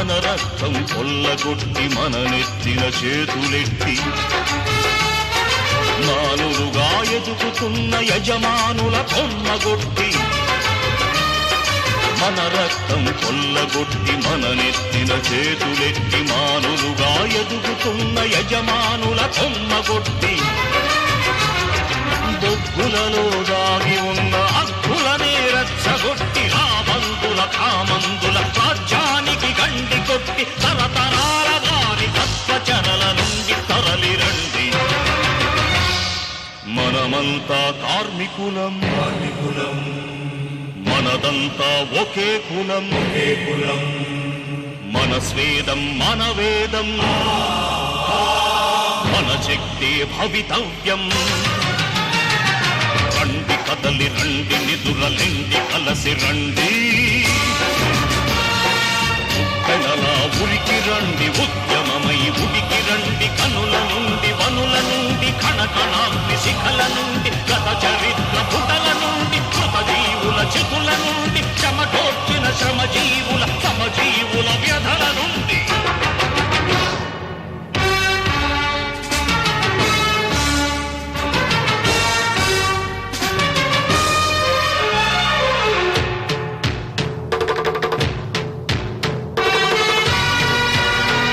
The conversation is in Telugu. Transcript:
మన రక్తం కొల్లగొట్టి మన నెత్తిన చేతులెట్టి నాలుగుగా ఎదుగుతున్న యజమానుల కొల్లగొట్టి మన రక్తం కొల్లగొట్టి మన నెత్తిన చేతులెట్టి మానులుగా ఎదుగుతున్న యజమానుల కొమ్మగొట్టి బొగ్గులలో దాగి ఉన్న తరతరాల వారి తత్వచరల నుండి తరలి రండి మనమంతా కార్మికులం. కార్మికులం. మనదంతా ఒకే కులం. ఒకే కులం. మన స్వేదం మన వేదం. మన శక్తి భవితవ్యం. రండి కదలి రండి నిదురలెండి కలసి రండి. రండి ఉద్యమమై ఉడికి రండి కనుల నుండి వనుల నుండి కణకణాన్ని శిఖల నుండి గత చరిత్ర